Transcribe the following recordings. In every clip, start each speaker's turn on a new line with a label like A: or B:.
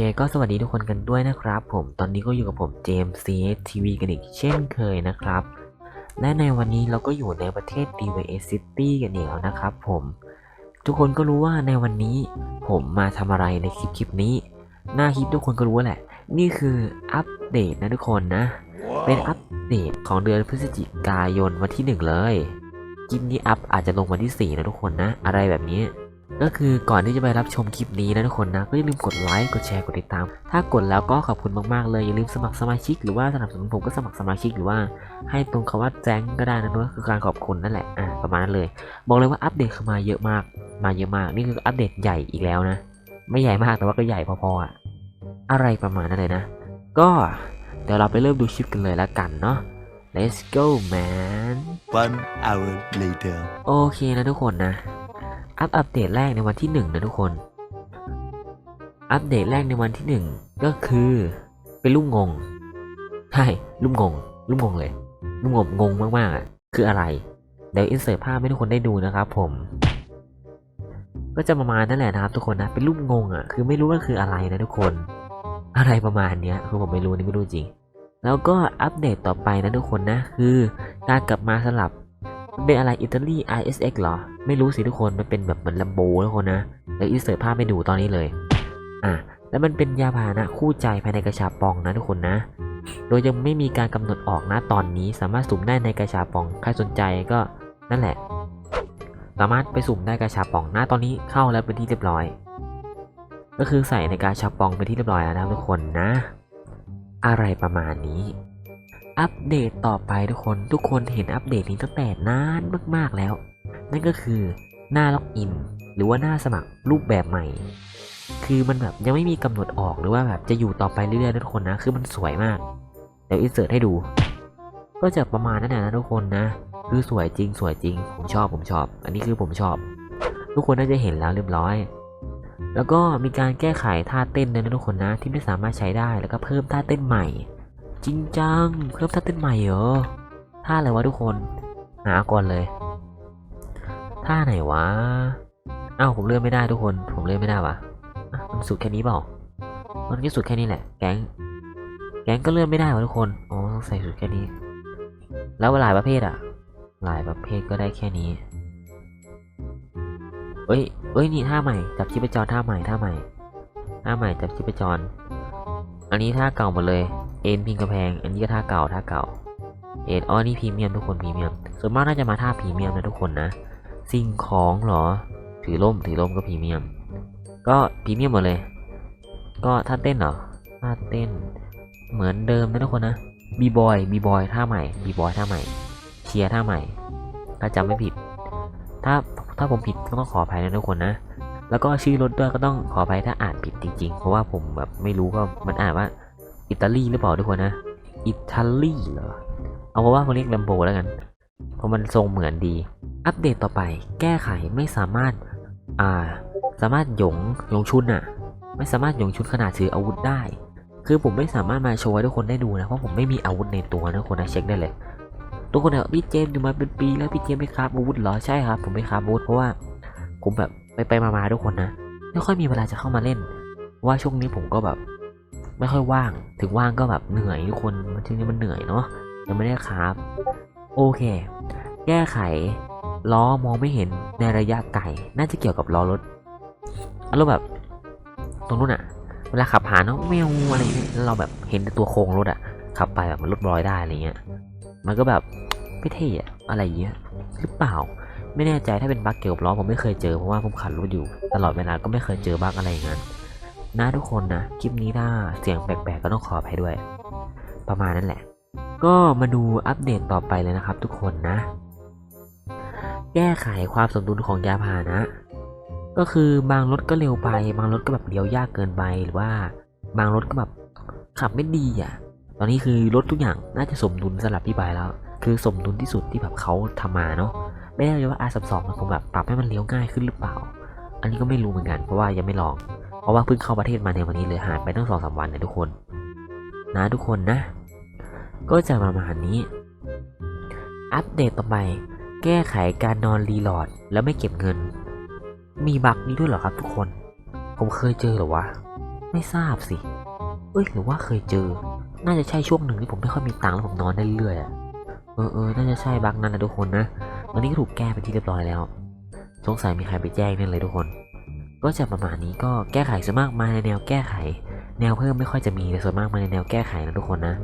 A: เคก็สวัสดีทุกคนกันด้วยนะครับผมตอนนี้ก็อยู่กับผมเจมส์ CS TV กันอีกเช่นเคยนะครับ และในวันนี้เราก็อยู่ในประเทศ DVS City กันอีกแล้วนะครับผม ทุกคนก็รู้ว่าในวันนี้ผมมาทำอะไรในคลิปคลิปนี้ หน้าคลิปทุกคนก็รู้แหละ นี่คืออัปเดตนะทุกคนนะเป็นอัปเดตของเดือนพฤศจิกายนวันที่ 1 เลยคลิปนี้อัพอาจจะลงวันที่ 4 นะทุกคนนะ อะไรแบบนี้ ก็คือก่อนที่จะไปรับชมคลิปนี้นะทุกคนนะ ก็อย่าลืมกดไลค์ กดแชร์ กดติดตาม ถ้ากดแล้วก็ขอบคุณมากๆเลย อย่าลืมสมัครสมาชิกหรือว่าสนับสนุนผมก็สมัครสมาชิกหรือว่า ให้ตรงคำว่าแจ้งก็ได้นะด้วยคือการขอบคุณนั่นแหละ อะประมาณนั้นเลย บอกเลยว่าอัปเดตเข้ามาเยอะมาก มาเยอะมาก นี่คืออัปเดตใหญ่อีกแล้วนะ ไม่ใหญ่มากแต่ว่าก็ใหญ่พอๆอะอะไรประมาณนั้นเลยนะ ก็เดี๋ยวเราไปเริ่มดูคลิปกันเลยละกันเนาะ let's go man
B: One hour later.
A: โอเคนะทุกคนนะ อัปอัปเดตแรกในวันที่หนึ่งนะทุกคน อัปเดตแรกในวันที่หนึ่งก็คือ เป็นลูกงง ใช่ลูกงงลูกงงเลยลูกงงงงมากๆอะคืออะไร เดี๋ยวอินเสิร์ตภาพให้ทุกคนได้ดูนะครับผม ก็จะประมาณนั่นแหละนะครับทุกคนนะ เป็นรูปงงอะ คือไม่รู้ว่าคืออะไรนะทุกคน อะไรประมาณเนี้ยคือผมไม่รู้นี่ไม่รู้จริง แล้วก็อัปเดตต่อไปนะทุกคนนะ คือการกลับมาสลับ เป็นอะไรอิตาลี ISX เหรอ ไม่รู้สิทุกคน มันเป็นแบบเหมือนลัมโบทุกคนนะเดี๋ยวอินเสิร์ตภาพให้ดูตอนนี้เลย อะ แล้วมันเป็นยาพาหนะคู่ใจภายในกระชาปองนะทุกคนนะ โดยยังไม่มีการกำหนดออกนะตอนนี้ สามารถสุ่มได้ในกระชาปอง ใครสนใจก็นั่นแหละ สามารถไปสุ่มได้กระชาปองนะตอนนี้เข้าแล้วเป็นที่เรียบร้อย ก็คือใส่ในกาชาปองเป็นที่เรียบร้อยแล้วนะทุกคนนะ อะไรประมาณนี้ อัปเดตต่อไปทุกคนทุกคนเห็นอัปเดตนี้ตั้งแต่นานมากๆแล้ว นั่นก็คือหน้าล็อกอิน หรือว่าหน้าสมัครรูปแบบใหม่ คือมันแบบยังไม่มีกำหนดออกหรือว่าแบบจะอยู่ต่อไปเรื่อยๆทุกคนนะ คือมันสวยมาก เดี๋ยวอินเสิร์ตให้ดู ก็จะประมาณนั้นแหละนะทุกคนนะ คือสวยจริงสวยจริง ผมชอบผมชอบ อันนี้คือผมชอบ ทุกคนน่าจะเห็นแล้วเรียบร้อย แล้วก็มีการแก้ไขท่าเต้นด้วยนะทุกคนนะที่ไม่สามารถใช้ได้แล้วก็เพิ่มท่าเต้นใหม่ จริงจัง เพิ่มท่าเต้นใหม่เหรอ ท่าอะไรวะทุกคน หาก่อนเลย ท่าไหนวะ อ้าวผมเลื่อนไม่ได้ทุกคน ผมเลื่อนไม่ได้วะมันสุดแค่นี้เปล่า มันก็สุดแค่นี้แหละ แก๊ง แก๊งก็เลื่อนไม่ได้วะทุกคน อ๋อต้องใส่สุดแค่นี้ แล้วหลายประเภทอะหลายประเภทก็ได้แค่นี้ เอ้ย เอ้ยนี่ท่าใหม่ จับชีพจรท่าใหม่ท่าใหม่ ท่าใหม่จับชีพจร อันนี้ท่าเก่าหมดเลย เอ็นพิงกระแพง อันนี้ก็ท่าเก่าท่าเก่า เอ็นอ๋อนี่พรีเมียมทุกคนพรีเมียม ส่วนมากน่าจะมาท่าพรีเมียมนะทุกคนนะ สิ่งของเหรอ ถือร่มถือร่มก็พรีเมียม ก็พรีเมียมหมดเลย ก็ท่าเต้นเหรอ ท่าเต้น เหมือนเดิมนะทุกคนนะ บีบอย บีบอยท่าใหม่ บีบอยท่าใหม่ เชียร์ท่าใหม่ ถ้าจำไม่ผิด ถ้าถ้าผมผิดก็ต้องขออภัยนะทุกคนนะแล้วก็ชื่อรถด้วยก็ต้องขออภัยถ้าอ่านผิดจริงๆ เพราะว่าผมแบบไม่รู้ก็มันอ่านว่า อิตาลีหรือเปล่าทุกคนนะ อิตาลีเหรอ เอาเพราะว่าเขาเรียกลัมโบแล้วกัน เพราะมันทรงเหมือนดี อัปเดตต่อไป แก้ไขไม่สามารถ อ่า สามารถหยงหยงชุนอะไม่สามารถหยงชุนขนาดถืออาวุธได้ คือผมไม่สามารถมาโชว์ให้ทุกคนได้ดูนะ เพราะผมไม่มีอาวุธในตัวนะทุกคนนะเช็คได้เลยทุกคนเนี่ยพี่เจมอยู่มาเป็นปีแล้วพี่เจมไม่คราบอาวุธเหรอใช่ครับ ผมไม่คราบอาวุธเพราะว่าผมแบบไปไปมาๆทุกคนนะไม่ค่อยมีเวลาจะเข้ามาเล่น ว่าช่วงนี้ผมก็แบบ ไม่ค่อยว่าง ถึงว่างก็แบบเหนื่อยทุกคนมันช่วงนี้มันเหนื่อยเนาะยังไม่ได้ครับ โอเค แก้ไข ล้อมองไม่เห็นในระยะไกลน่าจะเกี่ยวกับล้อรถอารมณ์แบบตรงนู้นอะเวลาขับผ่านเนาะแมวอะไรเงี้ยเราแบบเห็นตัวโครงรถอะขับไปแบบมันรถลอยได้อะไรเงี้ย มันก็แบบไม่เท่อะอะไรเงี้ยหรือเปล่า ไม่แน่ใจถ้าเป็นบั๊กเกี่ยวกับล้อผมไม่เคยเจอเพราะว่าผมขับรถอยู่ ตลอดเวลาก็ไม่เคยเจอบั๊กอะไรอย่างนั้น นะทุกคนนะ คลิปนี้ถ้าเสียงแปลกๆก็ต้องขออภัยด้วย ประมาณนั้นแหละ ก็มาดูอัปเดตต่อไปเลยนะครับ ทุกคนนะ แก้ไขความสมดุลของยาพาหนะ ก็คือบางรถก็เร็วไป บางรถก็แบบเลี้ยวยากเกินไปหรือว่า บางรถก็แบบขับไม่ดีอะ ตอนนี้คือรถทุกอย่างน่าจะสมดุลสำหรับพี่บายแล้ว คือสมดุลที่สุดที่แบบเขาทำมาเนาะไม่แน่ใจว่า R32 มันคงแบบปรับให้มันเลี้ยวง่ายขึ้นหรือเปล่า อันนี้ก็ไม่รู้เหมือนกันเพราะว่ายังไม่ลอง ราะว่าเพิ่งเข้าประเทศมาในวันนี้เลยหายไปตั้งสองสามวันนะทุกคน นะทุกคนนะ ก็จะประมาณนี้ อัปเดตต่อไป แก้ไขการนอนรีโหลดแล้วไม่เก็บเงิน มีบั๊กนี้ด้วยเหรอครับทุกคน ผมเคยเจอหรอวะ ไม่ทราบสิ เอ้ยหรือว่าเคยเจอ น่าจะใช่ช่วงหนึ่งที่ผมไม่ค่อยมีตังค์แล้วผมนอนได้เรื่อยอะเออเออน่าจะใช่บั๊กนั้นนะทุกคนนะตอนนี้ก็ถูกแก้ไปที่เรียบร้อยแล้ว สงสัยมีใครไปแจ้งแนั่นเลยทุกคน ก็จะประมาณนี้ก็แก้ไขส่วนมากมาในแนวแก้ไข แนวเพิ่มไม่ค่อยจะมีแต่ส่วนมากมาในแนวแก้ไขนะทุกคนนะ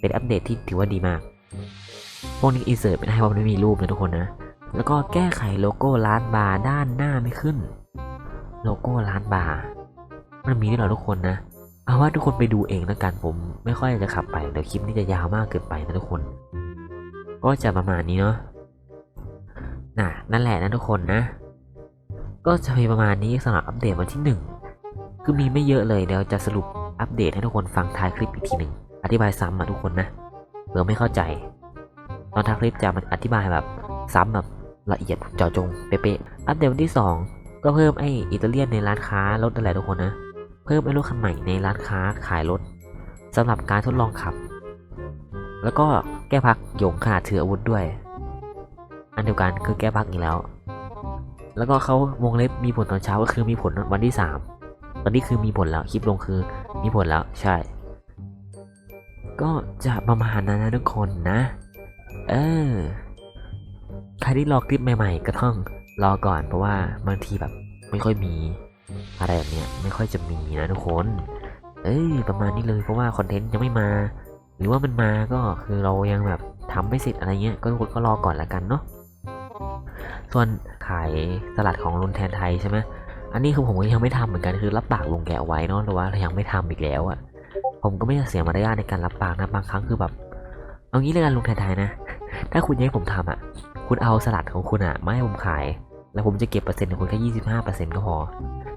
A: เป็นอัปเดตที่ถือว่าดีมาก พวกนี้อินเสิร์ตไม่ได้เพราะมันไม่มีรูปนะทุกคนนะ แล้วก็แก้ไขโลโก้ร้านบาร์ด้านหน้าไม่ขึ้น โลโก้ร้านบาร์มันมีด้วยเหรอทุกคนนะ เอาว่าทุกคนไปดูเองแล้วกันผมไม่ค่อยจะขับไปเดี๋ยวคลิปนี้จะยาวมากเกินไปนะทุกคน ก็จะประมาณนี้เนาะน่ะนั่นแหละนะทุกคนนะ ก็จะมีประมาณนี้สำหรับอัปเดตวันที่หนึ่งคือมีไม่เยอะเลยเดี๋ยวจะสรุปอัปเดตให้ทุกคนฟังท้ายคลิปอีกทีหนึ่งอธิบายซ้ำมาทุกคนนะเผื่อไม่เข้าใจ ตอนท้ายคลิปจะมาอธิบายแบบซ้ำแบบละเอียดเจาะจงเป๊ะๆอัปเดตวันที่ 2 ก็เพิ่มไออิตาเลียนในร้านค้ารถนั่นแหละทุกคนนะ เพิ่มไอรถคันใหม่ในร้านค้าขายรถสำหรับการทดลองขับ แล้วก็แก้พักโยงขนาดถืออาวุธด้วย อันเดียวกันคือแก้พักอีกแล้ว แล้วก็เขาวงเล็บมีผลตอนเช้าก็คือมีผลวันที่ 3 ตอนนี้คือมีผลแล้วคลิปลงคือมีผลแล้วใช่ ก็จะประมาณนั้นนะทุกคนนะ เออใครที่รอคลิปใหม่ ๆ ก็ต้องรอก่อนเพราะว่าบางทีแบบไม่ค่อยมีอะไรแบบเนี้ยไม่ค่อยจะมีนะทุกคน เอ้ยประมาณนี้เลยเพราะว่าคอนเทนต์ยังไม่มา หรือว่ามันมาก็คือเรายังแบบทำไม่เสร็จอะไรเงี้ยก็ทุกคนก็รอก่อนละกันเนาะ ส่วนขายสลัดของลุนแทนไทยใช่ไหมอันนี้คือผมก็ยังไม่ทำเหมือนกันคือรับปากลุงแกเอาไว้เนาะแต่ว่าเรายังไม่ทำอีกแล้วอะผมก็ไม่เสียมารยาทในการรับปากนะบางครั้งคือแบบ เอางี้เลยกันลุงแทนไทยนะ ถ้าคุณอยากให้ผมทำอะ คุณเอาสลัดของคุณอะมาให้ผมขาย แล้วผมจะเก็บเปอร์เซ็นต์ของคุณแค่ยี่สิบห้าเปอร์เซ็นต์ก็พอ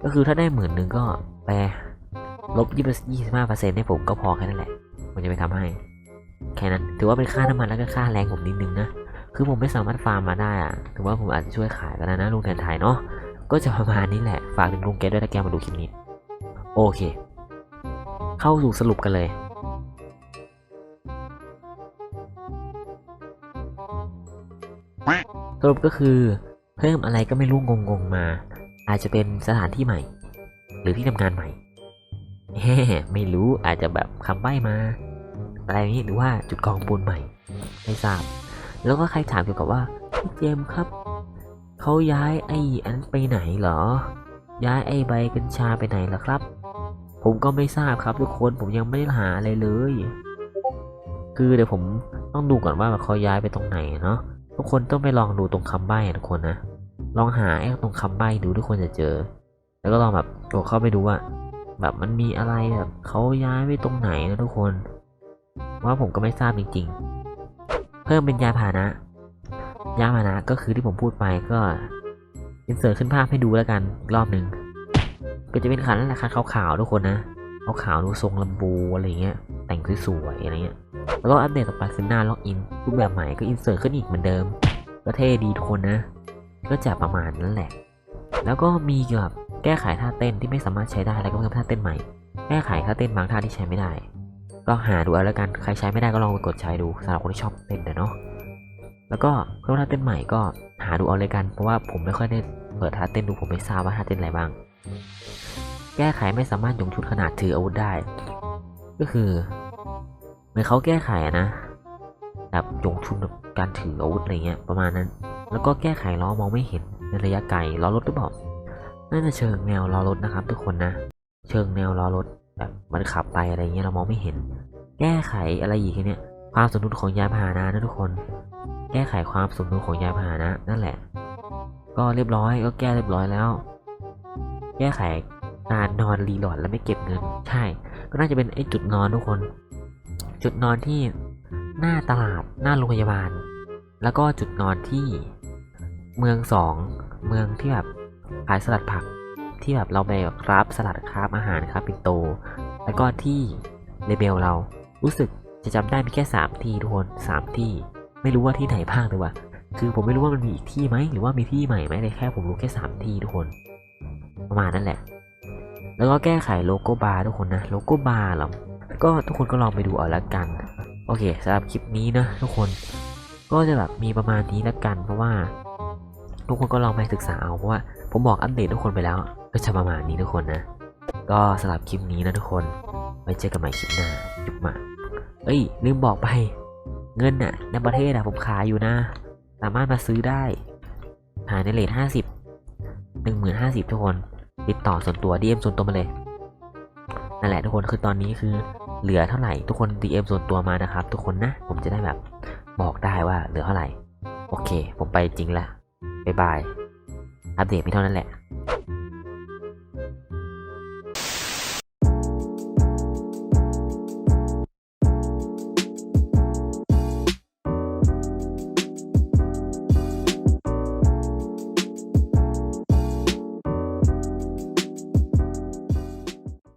A: ก็คือถ้าได้หมื่นหนึ่งก็ไปลบยี่สิบห้าเปอร์เซ็นต์ให้ผมก็พอแค่นั้นแหละผมจะไปทำให้ แค่นั้น ถือว่าเป็นค่าน้ำมันแล้วก็ค่าแรงผมนิดนึงนะ คือผมไม่สามารถฟาร์มมาได้อะถือว่าผมอาจจะช่วยขายก็ได้นะลุงแทนไทยเนาะ ก็จะประมาณนี้แหละ ฝากถึงลุงแกด้วยถ้าแกมาดูคลิปนี้ โอเค เข้าสู่สรุปกันเลยสรุปก็คือเพิ่มอะไรก็ไม่รู้งงๆมา อาจจะเป็นสถานที่ใหม่ หรือที่ทำงานใหม่แฮ่ไม่รู้อาจจะแบบคำใบ้มา อะไรนี้หรือว่าจุดกองปูนใหม่ ไม่ทราบ แล้วก็ใครถามเกี่ยวกับว่าพี่เจมครับ เขาย้ายไอ้อันไปไหนเหรอ ย้ายไอ้ใบกัญชาไปไหนเหรอครับ ผมก็ไม่ทราบครับทุกคนผมยังไม่ได้หาอะไรเลย คือเดี๋ยวผมต้องดูก่อนว่าเขาย้ายไปตรงไหนเนาะทุกคนต้องไปลองดูตรงคำใบ้ทุกคนนะ ลองหาไอ้ตรงคำใบ้ดูทุกคนจะเจอ แล้วก็ลองแบบกดเข้าไปดูว่า แบบมันมีอะไรแบบเขาย้ายไปตรงไหนนะทุกคน ว่าผมก็ไม่ทราบจริงๆ เพิ่มเป็นยานพาหนะ ยานพาหนะก็คือที่ผมพูดไปก็อินเสิร์ตขึ้นภาพให้ดูแล้วกันอีกรอบหนึ่งก็จะเป็นคันนั่นแหละคันขาวๆทุกคนนะขาวๆดูทรงลำบูอะไรเงี้ย แต่งสวยๆอะไรเงี้ยแล้วก็อัปเดตต่อไปคือหน้าล็อกอินรูปแบบใหม่ก็อินเสิร์ตขึ้นอีกเหมือนเดิมก็เท่ดีทุกคนนะ ก็จะประมาณนั้นแหละ แล้วก็มีเกี่ยวกับแก้ไขท่าเต้นที่ไม่สามารถใช้ได้แล้วก็เพิ่มท่าเต้นใหม่ แก้ไขท่าเต้นบางท่าที่ใช้ไม่ได้ ก็หาดูเอาแล้วกันใครใช้ไม่ได้ก็ลองไปกดใช้ดูสำหรับคนที่ชอบเต้นนะเนาะแล้วก็เพิ่มท่าเต้นใหม่ก็หาดูเอาเลยกันเพราะว่าผมไม่ค่อยได้เปิดท่าเต้นดูผมไม่ทราบว่าท่าเต้นอะไรบ้าง แก้ไขไม่สามารถยงชุดขนาดถืออาวุธได้ ก็คือเหมือนเขาแก้ไขนะแบบยงชุนแบบการถืออาวุธอะไรเงี้ยประมาณนั้น แล้วก็แก้ไขล้อมองไม่เห็นในระยะไกลล้อรถหรือเปล่าน่าจะเชิงแนวล้อรถนะครับ ทุกคนนะ เชิงแนวล้อรถ แบบมันขับไปอะไรเงี้ยเรามองไม่เห็น แก้ไขอะไรอีกเนี่ยความสมดุลของยานพาหนะนะทุกคน แก้ไขความสมดุลของยานพาหนะนั่นแหละ ก็เรียบร้อยก็แก้เรียบร้อยแล้ว แก้ไขการนอนรีหลดแล้วไม่เก็บเงิน ใช่ ก็น่าจะเป็นไอ้จุดนอนทุกคน จุดนอนที่หน้าตลาดหน้าโรงพยาบาล แล้วก็จุดนอนที่เมืองสองเมืองที่แบบขายสลัดผัก ที่แบบเราไปแบบครับสลัดครับอาหารครับปินโต แล้วก็ที่เลเบลเรารู้สึกจะจำได้มีแค่สามที่ทุกคนสามที่ ไม่รู้ว่าที่ไหนบ้างเลยว่ะคือผมไม่รู้ว่ามันมีอีกที่ไหมหรือว่ามีที่ใหม่ไหมแต่แค่ผมรู้แค่สามที่ทุกคน ประมาณนั้นแหละ แล้วก็แก้ไขโลโก้บาร์ทุกคนนะโลโก้บาร์เหรอก็ทุกคนก็ลองไปดูเอาละกัน โอเคสำหรับคลิปนี้นะทุกคนก็จะแบบมีประมาณนี้ละกันเพราะว่า ทุกคนก็ลองไปศึกษาเอาเพราะว่าผมบอกอัปเดตทุกคนไปแล้ว ก็จะประมาณนี้ทุกคนนะ ก็สำหรับคลิปนี้นะทุกคน ไว้เจอกันใหม่คลิปหน้าจุบมาเอ้ย ลืมบอกไป เงินน่ะ ในประเทศอะผมขายอยู่นะ สามารถมาซื้อได้ขายในเลทห้าสิบหนึ่งหมื่นห้าสิบทุกคน ติดต่อส่วนตัว DM ส่วนตัวมาเลย นั่นแหละทุกคนคือตอนนี้คือเหลือเท่าไหร่ทุกคน DM ส่วนตัวมานะครับ ทุกคนนะ ผมจะได้แบบบอกได้ว่าเหลือเท่าไหร่ โอเค ผมไปจริงละบ๊ายบาย อัปเดตมีเท่านั้นแหละ